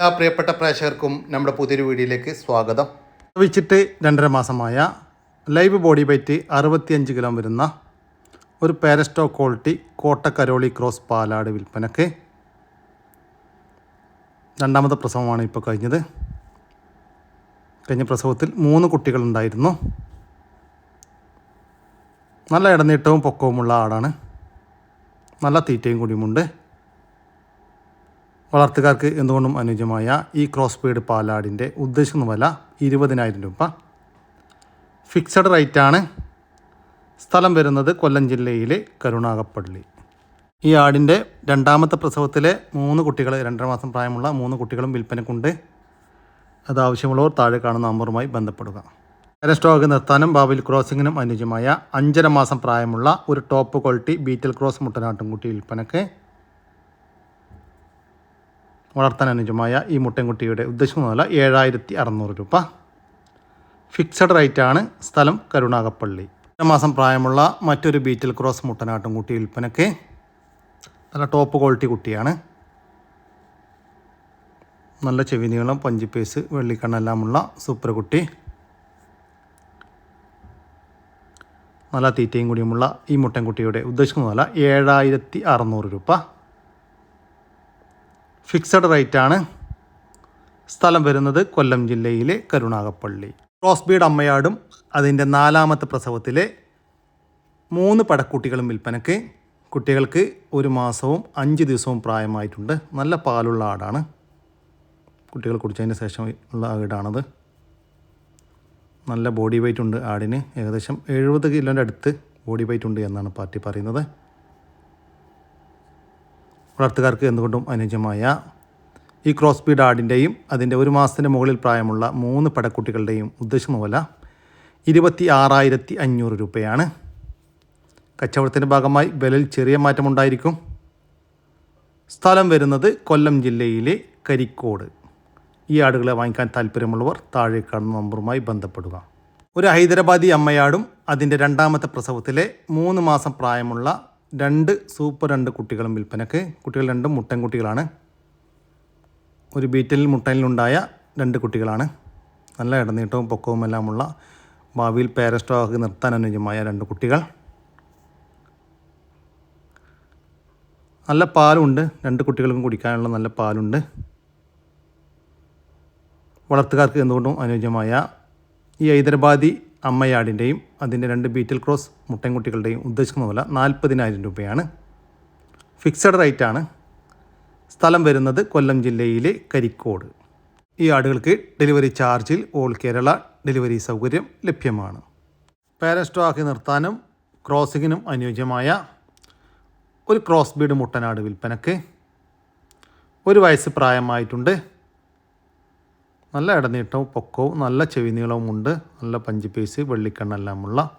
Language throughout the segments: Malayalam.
എല്ലാ പ്രിയപ്പെട്ട പ്രേക്ഷകർക്കും നമ്മുടെ പുതിയൊരു വീഡിയോയിലേക്ക് സ്വാഗതം. വെച്ചിട്ട് രണ്ടര മാസമായ ലൈവ് ബോഡി വെയ്റ്റ് അറുപത്തിയഞ്ച് കിലോ വരുന്ന ഒരു പാരസ്റ്റോ ക്വാളിറ്റി കോട്ടക്കരോളി ക്രോസ് പാലാട് വിൽപ്പനക്ക് രണ്ടാമത്തെ പ്രസവമാണ് ഇപ്പോൾ കഴിഞ്ഞത്. കഴിഞ്ഞ പ്രസവത്തിൽ മൂന്ന് കുട്ടികളുണ്ടായിരുന്നു. നല്ല ഇടനീട്ടവും പൊക്കവുമുള്ള ആടാണ്. നല്ല തീറ്റയും കൂടിയുമുണ്ട്. വളർത്തുകാർക്ക് എന്തുകൊണ്ടും അനുയോജ്യമായ ഈ ക്രോസ് ബ്രീഡ് പാലാടിന്റെ ഉദ്ദേശിക്കുന്ന വില ഇരുപതിനായിരം രൂപ. ഫിക്സഡ് റേറ്റാണ് സ്ഥലം വരുന്നത് കൊല്ലം ജില്ലയിലെ കരുണാകപ്പള്ളി ഈ ആടിന്റെ രണ്ടാമത്തെ പ്രസവത്തിലെ മൂന്ന് കുട്ടികൾ രണ്ടര മാസം പ്രായമുള്ള മൂന്ന് കുട്ടികളും വിൽപ്പനക്കുണ്ട്. അത് ആവശ്യമുള്ളവർ താഴെ കാണുന്ന നമ്പറുമായി ബന്ധപ്പെടുക. കര സ്റ്റോക്ക് നിർത്താനും ബാബിൽ ക്രോസിങ്ങിനും അനുയോജ്യമായ അഞ്ചര മാസം പ്രായമുള്ള ഒരു ടോപ്പ് ക്വാളിറ്റി ബീറ്റൽ ക്രോസ് മുട്ടനാട്ടുംകുട്ടി വിൽപ്പനക്ക് വളർത്താൻ അനുജമായ ഈ മുട്ടൻകുട്ടിയുടെ ഉദ്ദേശം വില ഏഴായിരത്തി അറുന്നൂറ് രൂപ. ഫിക്സഡ് റേറ്റാണ് സ്ഥലം കരുണാകപ്പള്ളി മാസം പ്രായമുള്ള മറ്റൊരു ബീറ്റൽ ക്രോസ് മുട്ടനാട്ടും കുട്ടി വിൽപ്പനയ്ക്ക് നല്ല ടോപ്പ് ക്വാളിറ്റി കുട്ടിയാണ്. നല്ല ചെവി നീളം പഞ്ചിപ്പേസ് വെള്ളിക്കണ്ണെല്ലാമുള്ള സൂപ്പർ കുട്ടി. നല്ല തീറ്റയും കൂടിയുമുള്ള ഈ മുട്ടൻകുട്ടിയുടെ ഉദ്ദേശിക്കുന്ന വില ഏഴായിരത്തി അറുന്നൂറ് രൂപ. ഫിക്സഡ് റേറ്റാണ് സ്ഥലം വരുന്നത് കൊല്ലം ജില്ലയിലെ കരുണാകപ്പള്ളി. ക്രോസ് ബീഡ് അമ്മയാടും അതിന്റെ നാലാമത്തെ പ്രസവത്തിലെ മൂന്ന് പടക്കുട്ടികളും വിൽപ്പനയ്ക്ക് കുട്ടികൾക്ക് ഒരു മാസവും അഞ്ച് ദിവസവും പ്രായമായിട്ടുണ്ട്. നല്ല പാലുള്ള ആടാണ്. കുട്ടികൾ കുടിച്ചതിന് ശേഷം ഉള്ള ആടാണത്. നല്ല ബോഡി വെയിറ്റ് ഉണ്ട് ആടിന്. ഏകദേശം എഴുപത് കിലോന്റെ അടുത്ത് ബോഡി വെയിറ്റ് ഉണ്ട് എന്നാണ് പാർട്ടി പറയുന്നത്. വളർത്തുകാർക്ക് എന്തുകൊണ്ടും അനുയോജ്യമായ ഈ ക്രോസ് ബീഡ് ആടിന്റെയും അതിന്റെ ഒരു മാസത്തിന്റെ മുകളിൽ പ്രായമുള്ള മൂന്ന് പടക്കുട്ടികളുടെയും ഉദ്ദേശിക്കുന്ന വില ഇരുപത്തി ആറായിരത്തി അഞ്ഞൂറ് രൂപയാണ്. കച്ചവടത്തിന്റെ ഭാഗമായി വിലയിൽ ചെറിയ മാറ്റമുണ്ടായിരിക്കും സ്ഥലം വരുന്നത് കൊല്ലം ജില്ലയിലെ കരിക്കോട്. ഈ ആടുകളെ വാങ്ങിക്കാൻ താല്പര്യമുള്ളവർ താഴെ കാണുന്ന നമ്പറുമായി ബന്ധപ്പെടുക. ഒരു ഹൈദരാബാദി അമ്മയാടും അതിന്റെ രണ്ടാമത്തെ പ്രസവത്തിലെ മൂന്ന് മാസം പ്രായമുള്ള രണ്ട് സൂപ്പർ രണ്ട് കുട്ടികളും വിൽപ്പനക്ക്. കുട്ടികൾ രണ്ടും മുട്ടൻ കുട്ടികളാണ് ഒരു ബീറ്റലിൽ മുട്ടനിലുണ്ടായ രണ്ട് കുട്ടികളാണ്. നല്ല ഇടനീട്ടവും പൊക്കവും എല്ലാമുള്ള ഭാവിയിൽ പാരസ്റ്റോക്ക് നിർത്താൻ അനുയോജ്യമായ രണ്ട് കുട്ടികൾ. നല്ല പാലുണ്ട്. രണ്ട് കുട്ടികൾക്കും കുടിക്കാനുള്ള നല്ല പാലുണ്ട്. വളർത്തുകാർക്ക് എന്തുകൊണ്ടും അനുയോജ്യമായ ഈ ഹൈദരാബാദി അമ്മയാടിന്റെയും അതിന്റെ രണ്ട് ബീറ്റിൽ ക്രോസ് മുട്ടൻകുട്ടികളുടെയും ഉദ്ദേശിക്കുന്ന വില നാൽപ്പതിനായിരം രൂപയാണ്. ഫിക്സഡ് റേറ്റാണ് സ്ഥലം വരുന്നത് കൊല്ലം ജില്ലയിലെ കരിക്കോട്. ഈ ആടുകൾക്ക് ഡെലിവറി ചാർജിൽ ഓൾ കേരള ഡെലിവറി സൗകര്യം ലഭ്യമാണ്. പാരസ്റ്റോ ആക്കി നിർത്താനും ക്രോസിങ്ങിനും അനുയോജ്യമായ ഒരു ക്രോസ് ബീഡ് മുട്ടനാട് വിൽപ്പനക്ക് ഒരു വയസ്സ് പ്രായമായിട്ടുണ്ട്. നല്ല ഇടനീട്ടവും പൊക്കവും നല്ല ചെവി നീളവും ഉണ്ട് നല്ല പഞ്ചിപ്പേസ് വെള്ളിക്കണ്ണെല്ലാമുള്ള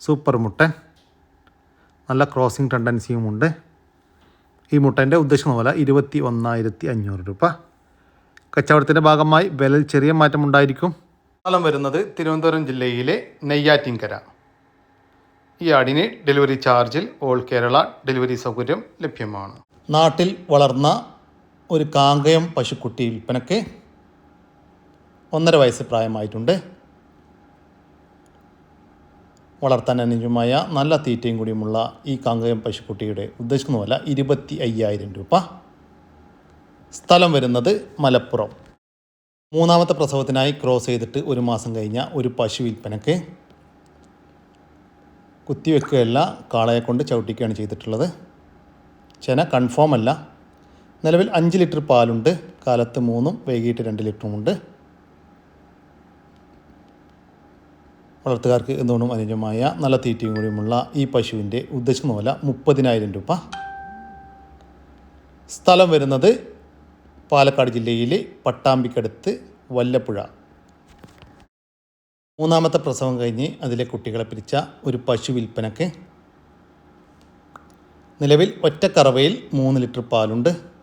സൂപ്പർ മുട്ടൻ. നല്ല ക്രോസിംഗ് ടെൻഡൻസിയും ഉണ്ട് ഈ മുട്ടന്റെ ഉദ്ദേശിക്കുന്ന പോലെ ഇരുപത്തി ഒന്നായിരത്തി അഞ്ഞൂറ് രൂപ. കച്ചവടത്തിന്റെ ഭാഗമായി വിലയിൽ ചെറിയ മാറ്റമുണ്ടായിരിക്കും. സ്ഥലം വരുന്നത് തിരുവനന്തപുരം ജില്ലയിലെ നെയ്യാറ്റിൻകര. ഈ ആടിന് ഡെലിവറി ചാർജിൽ ഓൾ കേരള ഡെലിവറി സൗകര്യം ലഭ്യമാണ്. നാട്ടിൽ വളർന്ന ഒരു കാങ്കയം പശുക്കുട്ടി വിൽപ്പനയ്ക്ക് ഒന്നര വയസ്സ് പ്രായമായിട്ടുണ്ട്. വളർത്താൻ അനുജമായ നല്ല തീറ്റയും കൂടിയുമുള്ള ഈ കാങ്കയം പശുക്കുട്ടിയുടെ ഉദ്ദേശിക്കുന്ന പോലെ ഇരുപത്തി അയ്യായിരം രൂപ. സ്ഥലം വരുന്നത് മലപ്പുറം. മൂന്നാമത്തെ പ്രസവത്തിനായി ക്രോസ് ചെയ്തിട്ട് ഒരു മാസം കഴിഞ്ഞ ഒരു പശു വിൽപ്പനക്ക് കുത്തിവെക്കുകയല്ല കാളയെ കൊണ്ട് ചവിട്ടിക്കുകയാണ് ചെയ്തിട്ടുള്ളത്. ചെന കൺഫേം അല്ല. നിലവിൽ അഞ്ച് ലിറ്റർ പാലുണ്ട് കാലത്ത് മൂന്നും വൈകിട്ട് രണ്ട് ലിറ്ററുമുണ്ട്. വളർത്തുകാർക്ക് എന്തുകൊണ്ടും അനുയോജ്യമായ നല്ല തീറ്റയും കൂടിയുമുള്ള ഈ പശുവിന്റെ ഉദ്ദേശിക്കുന്ന പോലെ മുപ്പതിനായിരം രൂപ. സ്ഥലം വരുന്നത് പാലക്കാട് ജില്ലയിലെ പട്ടാമ്പിക്കടുത്ത് വല്ലപ്പുഴ. മൂന്നാമത്തെ പ്രസവം കഴിഞ്ഞ് അതിലെ കുട്ടികളെ പിരിച്ച ഒരു പശു വിൽപ്പനക്ക് നിലവിൽ ഒറ്റക്കറവയിൽ മൂന്ന് ലിറ്റർ പാലുണ്ട്.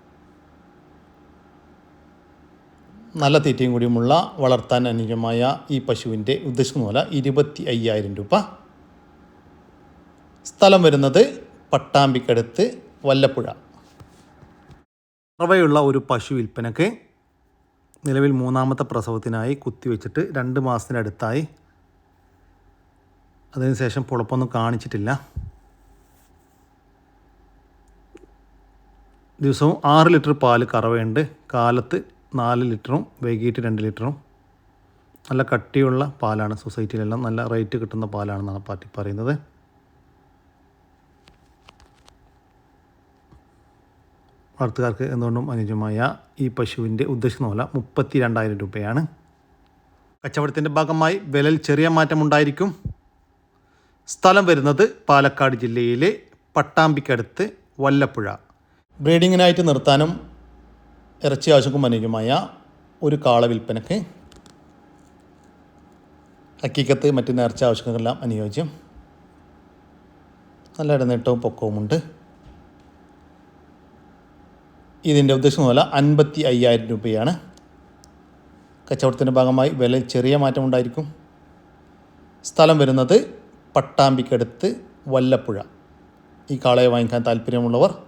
നല്ല തീറ്റയും കൂടിയുമുള്ള വളർത്താൻ അനുയോജ്യമായ ഈ പശുവിന്റെ ഉദ്ദേശിക്കുന്ന മൂല ഇരുപത്തി അയ്യായിരം രൂപ. സ്ഥലം വരുന്നത് പട്ടാമ്പിക്കടുത്ത് വല്ലപ്പുഴ. പ്രവയുള്ള ഒരു പശു വിൽപ്പനക്ക് നിലവിൽ മൂന്നാമത്തെ പ്രസവത്തിനായി കുത്തിവെച്ചിട്ട് രണ്ട് മാസത്തിനടുത്തായി. അതിനുശേഷം പുളപ്പൊന്നും കാണിച്ചിട്ടില്ല. ദിവസവും ആറ് ലിറ്റർ പാൽ കറവയുണ്ട്. കാലത്ത് നാല് ലിറ്ററും വൈകിട്ട് രണ്ട് ലിറ്ററും. നല്ല കട്ടിയുള്ള പാലാണ് സൊസൈറ്റിയിലെല്ലാം നല്ല റേറ്റ് കിട്ടുന്ന പാലാണെന്നാണ് പാർട്ടി പറയുന്നത്. വളർത്തുകാർക്ക് എന്തുകൊണ്ടും അനുയോജ്യമായ ഈ പശുവിന്റെ ഉദ്ദേശിക്കുന്ന പോലെ മുപ്പത്തി രണ്ടായിരം രൂപയാണ്. കച്ചവടത്തിന്റെ ഭാഗമായി വിലയിൽ ചെറിയ മാറ്റമുണ്ടായിരിക്കും. സ്ഥലം വരുന്നത് പാലക്കാട് ജില്ലയിലെ പട്ടാമ്പിക്കടുത്ത് വല്ലപ്പുഴ. ബ്രീഡിങ്ങിനായിട്ട് നിർത്താനും ഇറച്ചി ആവശ്യക്കും അനുയോജ്യമായ ഒരു കാള വിൽപ്പനക്ക് അക്കിക്കത്ത് മറ്റ് നേർച്ച ആവശ്യങ്ങൾക്കെല്ലാം അനുയോജ്യം. നല്ല ഇടനീട്ടവും പൊക്കവുമുണ്ട്. ഇതിന്റെ ഉദ്ദേശം വില അൻപത്തി അയ്യായിരം രൂപയാണ്. കച്ചവടത്തിന്റെ ഭാഗമായി വില ചെറിയ മാറ്റം ഉണ്ടായിരിക്കും. സ്ഥലം വരുന്നത് പട്ടാമ്പിക്കടുത്ത് വല്ലപ്പുഴ. ഈ കാളയെ വാങ്ങിക്കാൻ താല്പര്യമുള്ളവർ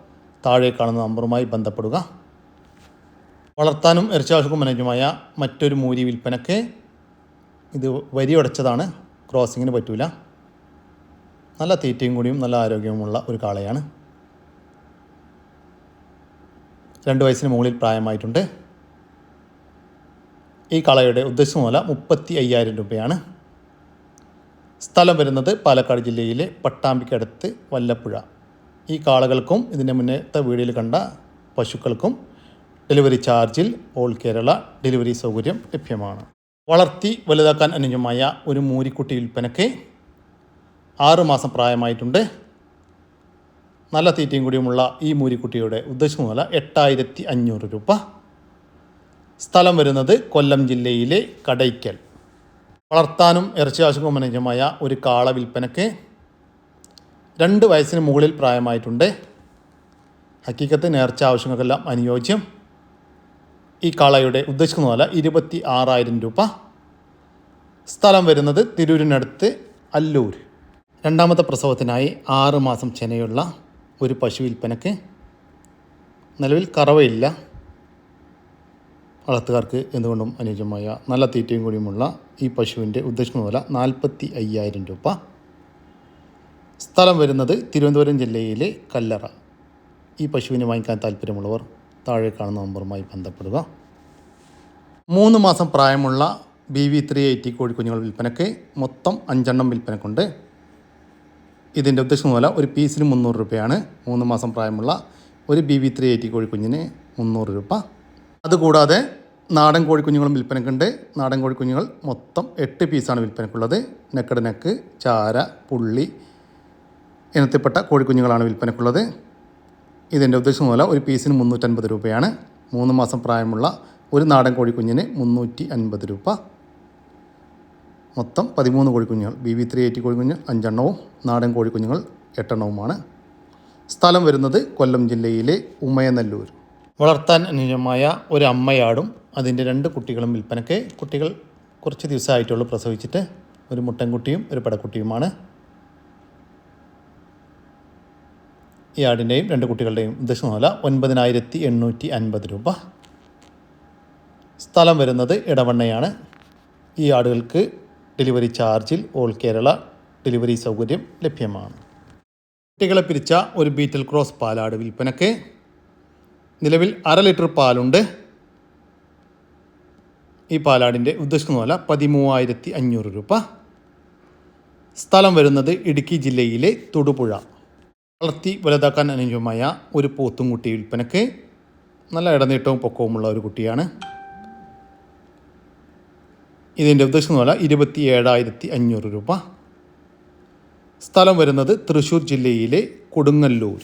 താഴെ കാണുന്ന നമ്പറുമായി ബന്ധപ്പെടുക. വളർത്താനും ഇറച്ചാവശ്യക്കും മനോജ്യമായ മറ്റൊരു മൂരി വിൽപ്പനക്ക് ഇത് വരി ഉടച്ചതാണ് ക്രോസിങ്ങിന് പറ്റൂല. നല്ല തീറ്റയും കൂടിയും നല്ല ആരോഗ്യവുമുള്ള ഒരു കാളയാണ്. രണ്ട് വയസ്സിന് മുകളിൽ പ്രായമായിട്ടുണ്ട്. ഈ കാളയുടെ ഉദ്ദേശം മൂല മുപ്പത്തി അയ്യായിരം രൂപയാണ്. സ്ഥലം വരുന്നത് പാലക്കാട് ജില്ലയിലെ പട്ടാമ്പിക്കടുത്ത് വല്ലപ്പുഴ. ഈ കാളകൾക്കും ഇതിന്റെ മുന്നേത്തെ വീഡിയോയിൽ കണ്ട പശുക്കൾക്കും ഡെലിവറി ചാർജിൽ ഓൾ കേരള ഡെലിവറി സൗകര്യം ലഭ്യമാണ്. വളർത്തി വലുതാക്കാൻ അനുജമായ ഒരു മൂരിക്കുട്ടി വിൽപ്പനയ്ക്ക് ആറുമാസം പ്രായമായിട്ടുണ്ട്. നല്ല തീറ്റയും കൂടിയുമുള്ള ഈ മൂരിക്കുട്ടിയുടെ ഉദ്ദേശം വില എട്ടായിരത്തി അഞ്ഞൂറ് രൂപ. സ്ഥലം വരുന്നത് കൊല്ലം ജില്ലയിലെ കടയ്ക്കൽ. വളർത്താനും ഇറച്ചി ആവശ്യക്കും അനുജമായ ഒരു കാള വിൽപ്പനയ്ക്ക് രണ്ട് വയസ്സിന് മുകളിൽ പ്രായമായിട്ടുണ്ട്. ഹക്കീക്കത്ത് നേർച്ച ആവശ്യങ്ങൾക്കെല്ലാം അനുയോജ്യം. ഈ കാളയുടെ ഉദ്ദേശിക്കുന്ന പോലെ ഇരുപത്തി ആറായിരം രൂപ. സ്ഥലം വരുന്നത് തിരൂരിനടുത്ത് അല്ലൂർ. രണ്ടാമത്തെ പ്രസവത്തിനായി ആറ് മാസം ചെനയുള്ള ഒരു പശു വിൽപ്പനക്ക് നിലവിൽ കറവയില്ല. വളർത്തുകാർക്ക് എന്തുകൊണ്ടും അനുയോജ്യമായ നല്ല തീറ്റയും കൂടിയുമുള്ള ഈ പശുവിന്റെ ഉദ്ദേശിക്കുന്ന വില നാൽപ്പത്തി അയ്യായിരം രൂപ. സ്ഥലം വരുന്നത് തിരുവനന്തപുരം ജില്ലയിലെ കല്ലറ. ഈ പശുവിനെ വാങ്ങിക്കാൻ താല്പര്യമുള്ളവർ താഴെ കാണുന്ന നമ്പറുമായി ബന്ധപ്പെടുക. മൂന്ന് മാസം പ്രായമുള്ള ബി വി ത്രീ എയ്റ്റി കോഴിക്കുഞ്ഞുങ്ങൾ വിൽപ്പനയ്ക്ക് മൊത്തം അഞ്ചെണ്ണം വിൽപ്പനക്കുണ്ട്. ഇതിന്റെ ഉദ്ദേശം പോലെ ഒരു പീസിന് മുന്നൂറ് രൂപയാണ്. മൂന്ന് മാസം പ്രായമുള്ള ഒരു ബി വി ത്രീ എയ്റ്റി കോഴിക്കുഞ്ഞിന് മുന്നൂറ് രൂപ. അതുകൂടാതെ നാടൻ കോഴിക്കുഞ്ഞുങ്ങളും വിൽപ്പനക്കുണ്ട്. നാടൻ കോഴിക്കുഞ്ഞുങ്ങൾ മൊത്തം എട്ട് പീസാണ് വിൽപ്പനക്കുള്ളത്. നെക്കട് നെക്ക് ചാര പുള്ളി ഇനത്തിൽപ്പെട്ട കോഴിക്കുഞ്ഞുങ്ങളാണ് വിൽപ്പനക്കുള്ളത്. ഇതിന്റെ ഉദ്ദേശം പോലെ ഒരു പീസിന് മുന്നൂറ്റൻപത് രൂപയാണ്. മൂന്ന് മാസം പ്രായമുള്ള ഒരു നാടൻ കോഴിക്കുഞ്ഞിന് മുന്നൂറ്റി അൻപത് രൂപ. മൊത്തം പതിമൂന്ന് കോഴിക്കുഞ്ഞുങ്ങൾ ബി വി ത്രീ എയ്റ്റി കോഴിക്കുഞ്ഞ് അഞ്ചെണ്ണവും നാടൻ കോഴിക്കുഞ്ഞുങ്ങൾ എട്ടെണ്ണവുമാണ്. സ്ഥലം വരുന്നത് കൊല്ലം ജില്ലയിലെ ഉമയനല്ലൂർ. വളർത്താൻ അനുയോജ്യമായ ഒരു അമ്മയാടും അതിന്റെ രണ്ട് കുട്ടികളും വിൽപ്പനയ്ക്ക് കുട്ടികൾ കുറച്ച് ദിവസമായിട്ടുള്ളൂ പ്രസവിച്ചിട്ട്. ഒരു മുട്ടൻകുട്ടിയും ഒരു പടക്കുട്ടിയുമാണ്. ഈ രണ്ട് കുട്ടികളുടെയും ഉദ്ദേശം വില ഒൻപതിനായിരത്തി എണ്ണൂറ്റി അൻപത് രൂപ. സ്ഥലം വരുന്നത് ഇടവണ്ണയാണ് ഈ ആടുകൾക്ക് ഡെലിവറി ചാർജിൽ ഓൾ കേരള ഡെലിവറി സൗകര്യം ലഭ്യമാണ്. കുട്ടികളെ പിരിച്ച ഒരു ബീറ്റൽ ക്രോസ് പാലാട് വിൽപ്പനയ്ക്ക് നിലവിൽ അര ലിറ്റർ പാലുണ്ട്. ഈ പാലാടിന്റെ ഉദ്ദേശിക്കുന്ന വില പതിമൂവായിരത്തി അഞ്ഞൂറ് രൂപ. സ്ഥലം വരുന്നത് ഇടുക്കി ജില്ലയിലെ തൊടുപുഴ. വളർത്തി വലുതാക്കാൻ അനുയോജ്യമായ ഒരു പോത്തുംകുട്ടി വിൽപ്പനയ്ക്ക് നല്ല ഇടനീട്ടവും പൊക്കവുമുള്ള ഒരു കുട്ടിയാണ്. ഇതിന്റെ ഉദ്ദേശിക്കുന്ന വില ഇരുപത്തി ഏഴായിരത്തി അഞ്ഞൂറ് രൂപ. സ്ഥലം വരുന്നത് തൃശ്ശൂർ ജില്ലയിലെ കൊടുങ്ങല്ലൂർ.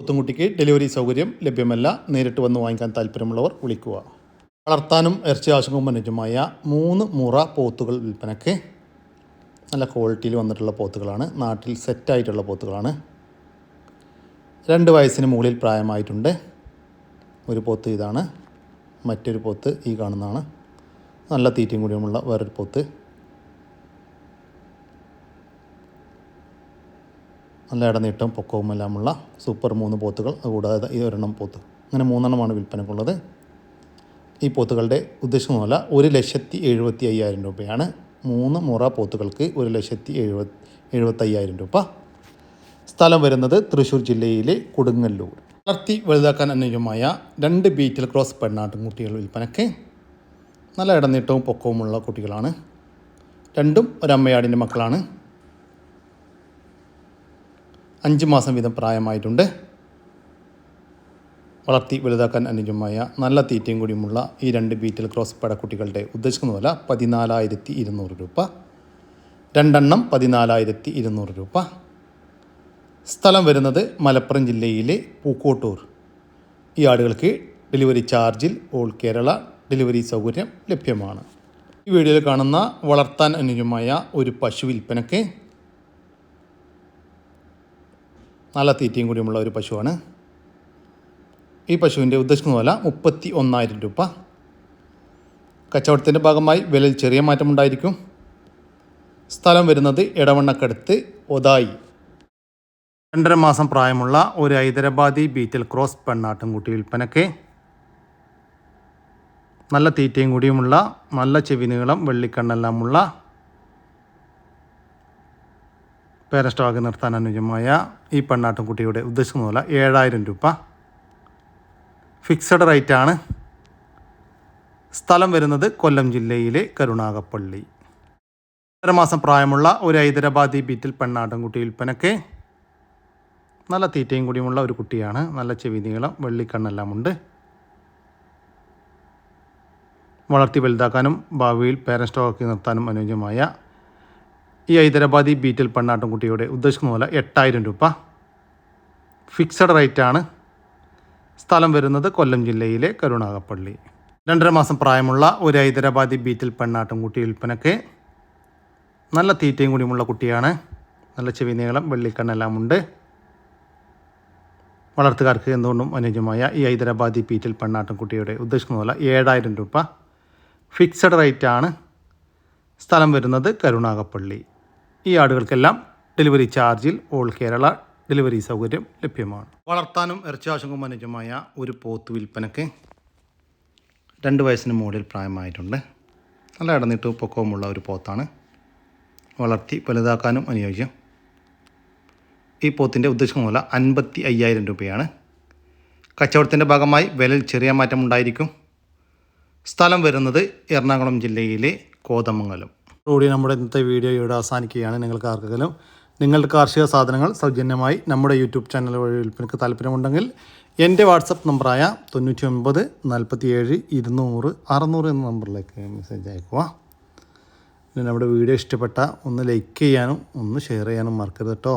പോത്തുംകുട്ടിക്ക് ഡെലിവറി സൗകര്യം ലഭ്യമല്ല. നേരിട്ട് വന്ന് വാങ്ങിക്കാൻ താല്പര്യമുള്ളവർ വിളിക്കുക. വളർത്താനും ഇറച്ചി ആവശ്യവും അനുജമായ മൂന്ന് മുറ പോത്തുകൾ വിൽപ്പനയ്ക്ക്. നല്ല ക്വാളിറ്റിയിൽ വന്നിട്ടുള്ള പോത്തുകളാണ്. നാട്ടിൽ സെറ്റായിട്ടുള്ള പോത്തുകളാണ്. രണ്ട് വയസ്സിന് മുകളിൽ പ്രായമായിട്ടുണ്ട്. ഒരു പോത്ത് ഇതാണ്. മറ്റൊരു പോത്ത് ഈ കാണുന്നതാണ്. നല്ല തീറ്റയും കൂടിയുമുള്ള വേറൊരു പോത്ത്. നല്ല ഇടനീട്ടം പൊക്കവും എല്ലാമുള്ള സൂപ്പർ മൂന്ന് പോത്തുകൾ അതുകൂടാതെ ഈ ഒരെണ്ണം പോത്ത്. അങ്ങനെ മൂന്നെണ്ണമാണ് വിൽപ്പനക്കുള്ളത്. ഈ പോത്തുകളുടെ ഉദ്ദേശം മുതല ഒരു ലക്ഷത്തി എഴുപത്തി അയ്യായിരം രൂപയാണ്. മൂന്ന് മുറ പോത്തുകൾക്ക് ഒരു ലക്ഷത്തി എഴുപത്തി എഴുപത്തയ്യായിരം രൂപ. സ്ഥലം വരുന്നത് തൃശ്ശൂർ ജില്ലയിലെ കൊടുങ്ങല്ലൂർ. വളർത്തി വലുതാക്കാൻ അനുയോജ്യമായ രണ്ട് ബീറ്റിൽ ക്രോസ് പെണ്ണാട്ടും കുട്ടികൾ വിൽപ്പനയ്ക്ക് നല്ല ഇടനീട്ടവും പൊക്കവുമുള്ള കുട്ടികളാണ്. രണ്ടും ഒരമ്മയാടിന്റെ മക്കളാണ്. അഞ്ച് മാസം വീതം പ്രായമായിട്ടുണ്ട്. വളർത്തി വലുതാക്കാൻ അനുയോജ്യമായ നല്ല തീറ്റയും കൂടിയുമുള്ള ഈ രണ്ട് ബീറ്റിൽ ക്രോസ് പടക്കുട്ടികളുടെ ഉദ്ദേശിക്കുന്ന വില പതിനാലായിരത്തി ഇരുന്നൂറ് രൂപ. രണ്ടെണ്ണം പതിനാലായിരത്തി ഇരുന്നൂറ് രൂപ. സ്ഥലം വരുന്നത് മലപ്പുറം ജില്ലയിലെ പൂക്കോട്ടൂർ. ഈ ആടുകൾക്ക് ഡെലിവറി ചാർജിൽ ഓൾ കേരള ഡെലിവറി സൗകര്യം ലഭ്യമാണ്. ഈ വീഡിയോയിൽ കാണുന്ന വളർത്താൻ അനുയോജ്യമായ ഒരു പശു വിൽപ്പനയ്ക്ക് നല്ല തീറ്റയും കൂടിയുമുള്ള ഒരു പശുവാണ്. ഈ പശുവിന്റെ ഉദ്ദേശിക്കുന്ന വില മുപ്പത്തി ഒന്നായിരം രൂപ. കച്ചവടത്തിന്റെ ഭാഗമായി വിലയിൽ ചെറിയ മാറ്റമുണ്ടായിരിക്കും. സ്ഥലം വരുന്നത് ഇടവണ്ണക്കടുത്ത് ഒതായി രണ്ടര മാസം പ്രായമുള്ള ഒരു ഹൈദരാബാദി ബീറ്റൽ ക്രോസ് പെണ്ണാട്ടുംകുട്ടി വിൽപ്പനയ്ക്ക് നല്ല തീറ്റയും കൂടിയുമുള്ള നല്ല ചെവി നീളം വെള്ളിക്കണ്ണെല്ലാമുള്ള പേരസ്റ്റോക്ക് നിർത്താൻ അനുയോജ്യമായ ഈ പെണ്ണാട്ടുംകുട്ടിയുടെ ഉദ്ദേശിക്കുന്ന മൂല ഏഴായിരം രൂപ. ഫിക്സഡ് റേറ്റ് ആണ്. സ്ഥലം വരുന്നത് കൊല്ലം ജില്ലയിലെ കരുണാകപ്പള്ളി ഒന്നര മാസം പ്രായമുള്ള ഒരു ഹൈദരാബാദി ബീറ്റിൽ പെണ്ണാട്ടുംകുട്ടി വിൽപ്പനയ്ക്ക് നല്ല തീറ്റയും കൂടിയുമുള്ള ഒരു കുട്ടിയാണ്. നല്ല ചെവി നീളം വെള്ളിക്കണ്ണെല്ലാം ഉണ്ട്. വളർത്തി വലുതാക്കാനും ഭാവിയിൽ പേരൻ സ്റ്റോക്കി നിർത്താനും അനുയോജ്യമായ ഈ ഹൈദരാബാദി ബീറ്റിൽ പെണ്ണാട്ടുംകുട്ടിയുടെ ഉദ്ദേശിക്കുന്ന പോലെ എട്ടായിരം രൂപ. ഫിക്സഡ് റേറ്റ് ആണ്. സ്ഥലം വരുന്നത് കൊല്ലം ജില്ലയിലെ കരുണാകപ്പള്ളി രണ്ടര മാസം പ്രായമുള്ള ഒരു ഹൈദരാബാദി ബീറ്റിൽ പെണ്ണാട്ടുംകുട്ടി വിൽപ്പനക്ക് നല്ല തീറ്റയും കൂടിയുമുള്ള കുട്ടിയാണ്. നല്ല ചെവി നീളം വെള്ളിക്കണ്ണെല്ലാം ഉണ്ട്. വളർത്തുകാർക്ക് എന്തുകൊണ്ടും അനുയോജ്യമായ ഈ ഹൈദരാബാദി പീറ്റിൽ പെണ്ണാട്ടുംകുട്ടിയുടെ ഉദ്ദേശിക്കുന്ന പോലെ ഏഴായിരം രൂപ ഫിക്സഡ് റേറ്റ് ആണ്. സ്ഥലം വരുന്നത് കരുണാകപ്പള്ളി. ഈ ആടുകൾക്കെല്ലാം ഡെലിവറി ചാർജിൽ ഓൾ കേരള ഡെലിവറി സൗകര്യം ലഭ്യമാണ്. വളർത്താനും ഇറച്ചി അനുജമായ ഒരു പോത്ത് വിൽപ്പനയ്ക്ക് രണ്ട് വയസ്സിന് മുകളിൽ പ്രായമായിട്ടുണ്ട്. നല്ല ഇടന്നിട്ട് പൊക്കവുമുള്ള ഒരു പോത്താണ്. വളർത്തി വലുതാക്കാനും അനുയോജ്യം. ഈ പോത്തിന്റെ ഉദ്ദേശിക്കുന്ന വില അൻപത്തി അയ്യായിരം രൂപയാണ്. കച്ചവടത്തിന്റെ ഭാഗമായി വിലയിൽ ചെറിയ മാറ്റം ഉണ്ടായിരിക്കും. സ്ഥലം വരുന്നത് എറണാകുളം ജില്ലയിലെ കോതമംഗലം. കൂടി നമ്മുടെ ഇന്നത്തെ വീഡിയോ ഇവിടെ അവസാനിക്കുകയാണ്. നിങ്ങൾക്ക് ആർക്കെങ്കിലും നിങ്ങളുടെ കാർഷിക സാധനങ്ങൾ സൗജന്യമായി നമ്മുടെ യൂട്യൂബ് ചാനൽ വഴി വിൽപ്പനയ്ക്ക് താല്പര്യമുണ്ടെങ്കിൽ എന്റെ വാട്സപ്പ് നമ്പറായ തൊണ്ണൂറ്റി ഒൻപത് നാൽപ്പത്തി ഏഴ് ഇരുന്നൂറ് അറുന്നൂറ് എന്ന നമ്പറിലേക്ക് മെസ്സേജ് അയക്കുക. പിന്നെ നമ്മുടെ വീഡിയോ ഇഷ്ടപ്പെട്ട ഒന്ന് ലൈക്ക് ചെയ്യാനും ഒന്ന് ഷെയർ ചെയ്യാനും മറക്കരുത് കേട്ടോ.